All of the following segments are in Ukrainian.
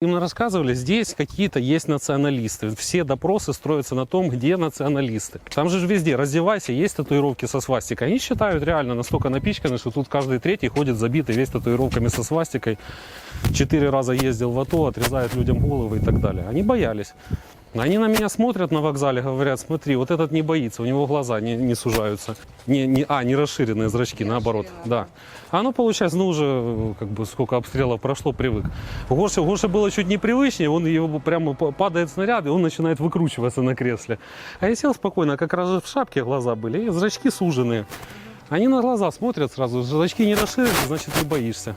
Им рассказывали, здесь какие-то есть националисты. Все допросы строятся на том, где националисты. Там же ж везде, раздевайся, есть татуировки со свастикой. Они считают реально настолько напичканы, что тут каждый третий ходит забитый весь татуировками со свастикой. Четыре раза ездил в АТО, отрезает людям головы и так далее. Они боялись. Они на меня смотрят на вокзале, говорят, смотри, вот этот не боится, у него глаза не, не сужаются. Не, не, а, не расширенные зрачки, наоборот. Да. А ну, получается, ну уже э, как бы сколько обстрелов прошло, привык. Гоша, Гоша было чуть непривычнее, он его прямо п- падает снаряд, и он начинает выкручиваться на кресле. А я сел спокойно, как раз в шапке глаза были, и зрачки суженные. Они на глаза смотрят сразу, зрачки не расширены, значит не боишься.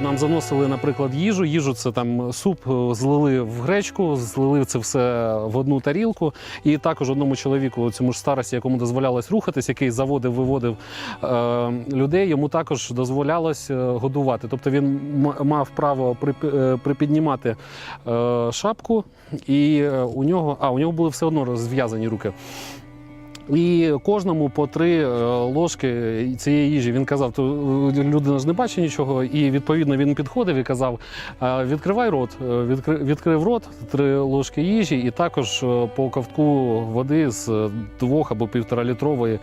Нам заносили, наприклад, їжу. Їжу це там суп е, злили в гречку, злили це все в одну тарілку. І також одному чоловіку, цьому ж старості, якому дозволялось рухатись, який заводив, виводив е, людей, йому також дозволялось е, годувати. Тобто він мав право е, припіднімати е, шапку, і у нього, а у нього були все одно розв'язані руки. І кожному по три е, ложки цієї їжі. Він казав, то е, людина ж не бачить нічого. І відповідно він підходив і казав: е, відкривай рот, Е, відкри- відкрив рот, три ложки їжі, і також е, по ковтку води з е, двох або півторалітрової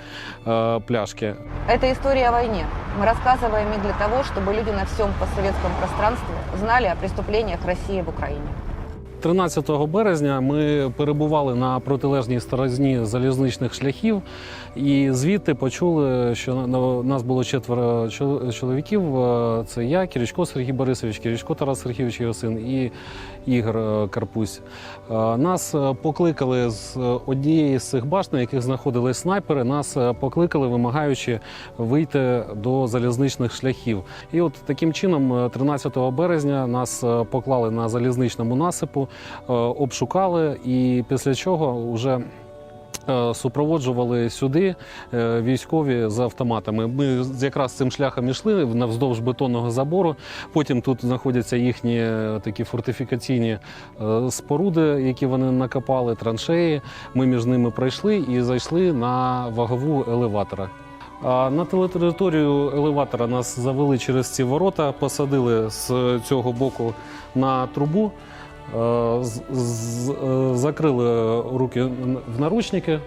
е, пляшки. Это история о войне. Мы рассказываем их для того, чтобы люди на всем постсоветском пространстве знали о преступлениях России в Украине. 13 березня ми перебували на протилежній стороні залізничних шляхів, і звідти почули, що на- на- нас було четверо чол- чоловіків. Е, Це я, Кірічко Сергій Борисович, Кірічко Тарас Сергійович, його син, і Ігор е, Карпусь. Е, Нас покликали з однієї з цих башт, на яких знаходились снайпери. Нас покликали, вимагаючи вийти до залізничних шляхів. І от таким чином, е, 13 березня, нас поклали на залізничному насипу, обшукали, і після чого вже. е, Супроводжували сюди е, військові з автоматами. Ми якраз цим шляхом йшли навздовж бетонного забору. Потім тут знаходяться їхні е, такі фортифікаційні е, споруди, які вони накопали, траншеї. Ми між ними пройшли і зайшли на вагову елеватора. На територію елеватора нас завели через ці ворота, посадили з цього боку на трубу, е, е, закрили руки в наручники,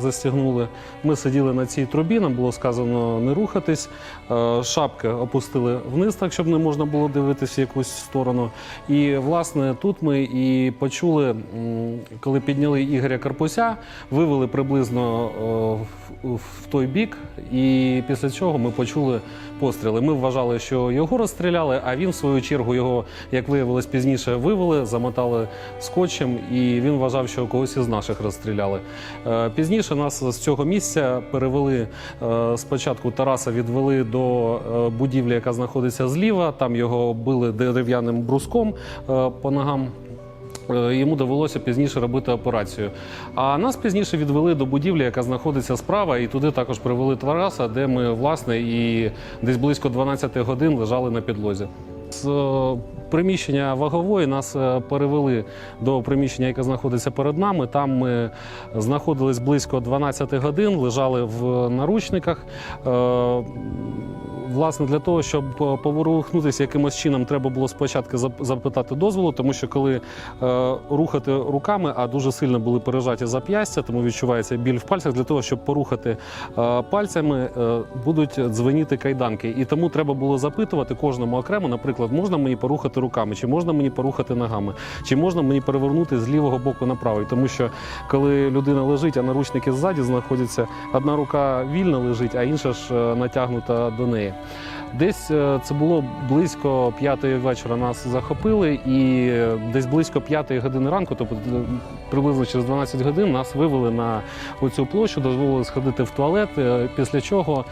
застігнули. Ми сиділи на цій трубі, нам було сказано не рухатись. Е, Шапки опустили вниз, так щоб не можна було дивитися в якусь сторону. І власне тут ми і почули, коли підняли Ігоря Карпуся, вивели приблизно е, в- той бік, і після чого ми почули постріли. Ми вважали, що його розстріляли, а він, в свою чергу, його, як виявилось пізніше, вивели, замотали скотчем, і він вважав, що когось із наших розстріляли. Е, Пізніше нас з цього місця перевели е, спочатку Тараса відвели до е, будівлі, яка знаходиться зліва. Там його били дерев'яним бруском е, по ногам. Йому довелося пізніше робити операцію. А нас пізніше відвели до будівлі, яка знаходиться справа, і туди також привели Тараса, де ми, власне, і десь близько 12 годин лежали на підлозі. З е, приміщення вагової нас е, перевели до приміщення, яке знаходиться перед нами. Там ми знаходились близько 12 годин, лежали в наручниках. Власне, для того, щоб е, поворухнутися якимось чином, треба було спочатку запитати дозволу, тому що коли е, рухати руками, а дуже сильно були пережаті зап'ястя, тому відчувається біль в пальцях. Для того, щоб порухати е, пальцями, е, будуть дзвеніти кайданки. І тому треба було запитувати кожному окремо, наприклад, можна мені порухати руками, чи можна мені порухати ногами, чи можна мені перевернути з лівого боку на правий. Тому що коли людина лежить, а наручники ззаді знаходяться, одна рука вільно лежить, а інша ж е, натягнута до неї. Десь е, це було близько п'ятої вечора. Нас захопили, і е, десь близько п'ятої години ранку, тобто е, приблизно через 12 годин, нас вивели на оцю площу, дозволили сходити в туалет. Після чого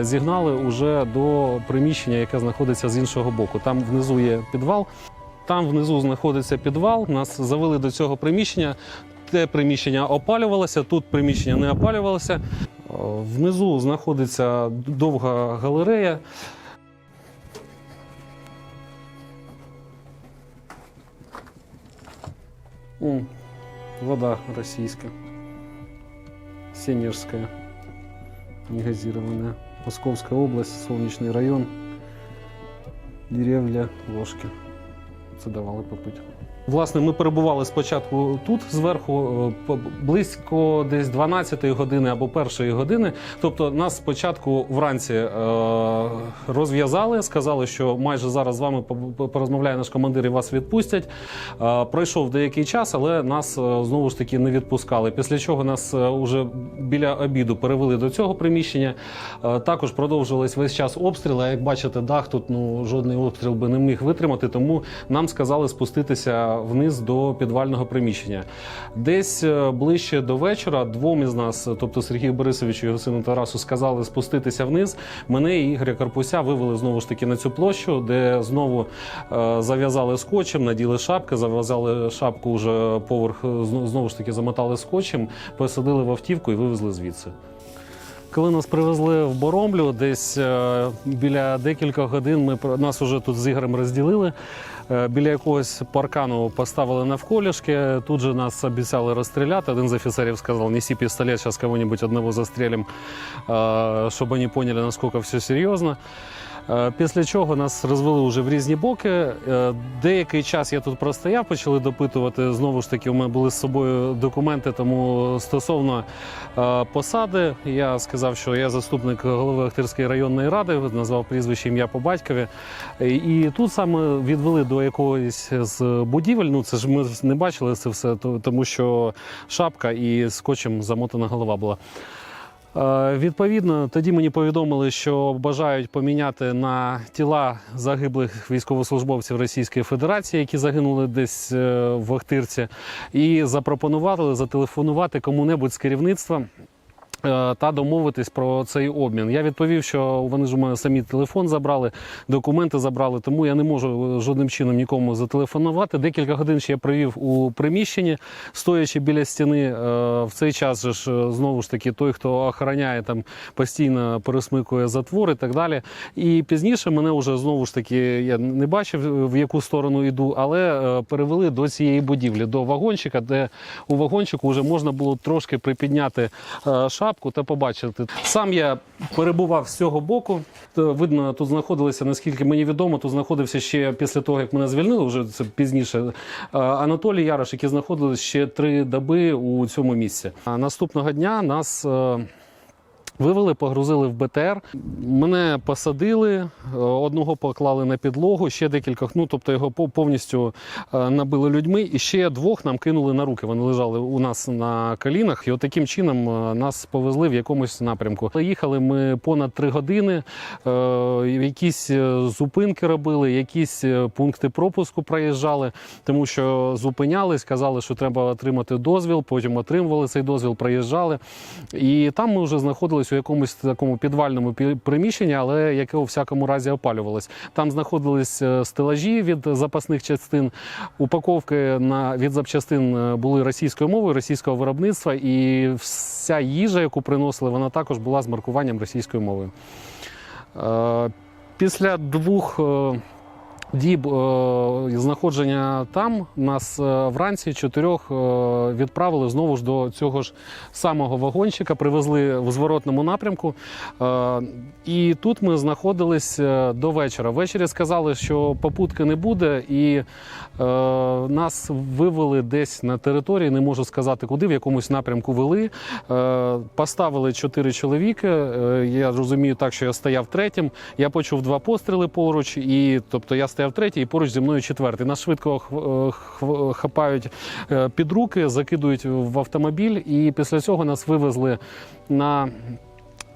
зігнали уже до приміщення, яке знаходиться з іншого боку. Там внизу є підвал. Там внизу знаходиться підвал. Нас завели до цього приміщення. Те приміщення опалювалося, тут приміщення не опалювалося. Внизу знаходиться довга галерея. М, Вода российская. Сенежская. Негазированная. Московская область, Солнечный район. Деревня Ложки. це давали попити. Власне, ми перебували спочатку тут зверху е, близько десь 12 години або 1 години. Тобто нас спочатку вранці е, розв'язали, сказали, що майже зараз з вами по- порозмовляє наш командир і вас відпустять. Е, Пройшов деякий час, але нас знову ж таки не відпускали. Після чого нас уже біля обіду перевели до цього приміщення. Також продовжувались весь час обстріли. Як бачите, дах тут ну жодний обстріл би не міг витримати, тому нам сказали спуститися вниз до підвального приміщення. Десь е, ближче до вечора двом із нас, тобто Сергію Борисовичу і його сину Тарасу, сказали спуститися вниз. Мене і Ігоря Карпуся вивели знову ж таки на цю площу, де знову е, зав'язали скотчем, наділи шапки, зав'язали шапку вже поверх, знову ж таки замотали скотчем, посадили в автівку і вивезли звідси. Коли нас привезли в Боромлю, десь е, біля декілька годин ми нас уже тут з Ігорем розділили. Е, Біля якогось паркану поставили навколішки. Тут же нас обіцяли розстріляти. Один з офіцерів сказав: неси пістолет, зараз кого-нибудь одного застрелим, е, щоб вони поняли, наскільки все серйозно. Е, Після чого нас розвели вже в різні боки. Е, Деякий час я тут простояв, почали допитувати. Знову ж таки, у мене були з собою документи. Тому стосовно е, посади, я сказав, що я заступник голови Ахтирської районної ради, назвав прізвище ім'я по батькові. І- тут саме відвели до якоїсь з будівель. Ну це ж ми не бачили це все, тому що шапка і скотчем замотана голова була. Е, Відповідно, тоді мені повідомили, що бажають поміняти на тіла загиблих військовослужбовців Російської Федерації, які загинули десь е, в Охтирці, і запропонували зателефонувати кому-небудь з керівництва. Е, Та домовитись про цей обмін. Я відповів, що вони ж у мене самі телефон забрали, документи забрали, тому я не можу жодним чином нікому зателефонувати. Декілька годин ще я провів у приміщенні, стоячи біля стіни. Е, В цей час ж е, знову ж таки той, хто охороняє там постійно пересмикує затвор і так далі. І пізніше мене вже знову ж таки я не бачив в яку сторону йду, але е, перевели до цієї будівлі, до вагончика, де у вагончику вже можна було трошки припідняти е, шапку та побачити. Сам я перебував з цього боку. Видно, тут знаходилися, наскільки мені відомо, тут знаходився ще після того, як мене звільнили, вже це пізніше. е, Анатолій Ярош, які знаходилися ще три доби у цьому місці. А наступного дня нас. Вивели, погрузили в БТР. Мене посадили, е, одного поклали на підлогу, ще декількох, ну тобто його по- повністю е, набили людьми, і ще двох нам кинули на руки. Вони лежали у нас на колінах, і от таким чином е, нас повезли в якомусь напрямку. Їхали ми понад три години, якісь зупинки робили, якісь пункти пропуску проїжджали, тому що зупинялись, казали, що треба отримати дозвіл. Потім отримували цей дозвіл, проїжджали. І там ми вже знаходились у якомусь такому підвальному приміщенні, але яке у всякому разі опалювалось. Там знаходились е, стелажі від запасних частин, упаковки на від запчастин е, були російською мовою, російського виробництва, і вся їжа, яку приносили, вона також була з маркуванням російською мовою. Е, Після двох діб е, знаходження там нас е, вранці чотирьох е, відправили знову ж до цього ж самого вагончика, привезли в зворотному напрямку. І тут ми знаходились до вечора. Ввечері сказали, що попутки не буде, і нас вивели десь на території, не можу сказати куди, в якомусь напрямку вели. Поставили чотири чоловіки. Я розумію так, що я стояв третім. Я почув два постріли поруч, і тобто я стояв третій, і поруч зі мною четвертий. Нас швидко хв- хв- хапають е, під руки, закидують в автомобіль, і після цього нас вивезли на.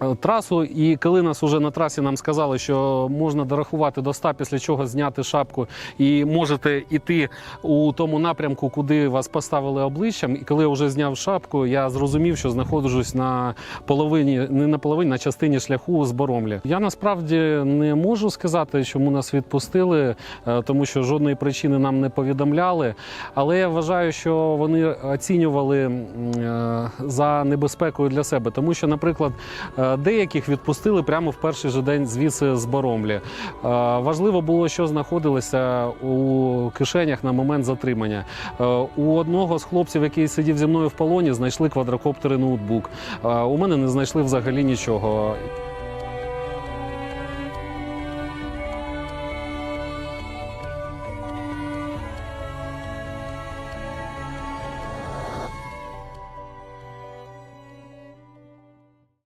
Е, Трасу, і коли нас уже на трасі нам сказали, що можна дорахувати до 100, після чого зняти шапку, і можете йти у тому напрямку, куди вас поставили обличчям. І коли я вже зняв шапку, я зрозумів, що знаходжусь на половині, не на половині, на частині шляху з Боромлі. Я насправді не можу сказати, чому нас відпустили, е, тому що жодної причини нам не повідомляли. Але я вважаю, що вони оцінювали е, за небезпекою для себе, тому що, наприклад, деяких відпустили прямо в перший же день звідси з Боромлі. Е, Важливо було, що знаходилося у кишенях на момент затримання. Е, У одного з хлопців, який сидів зі мною в полоні, знайшли квадрокоптери ноутбук. Е, У мене не знайшли взагалі нічого.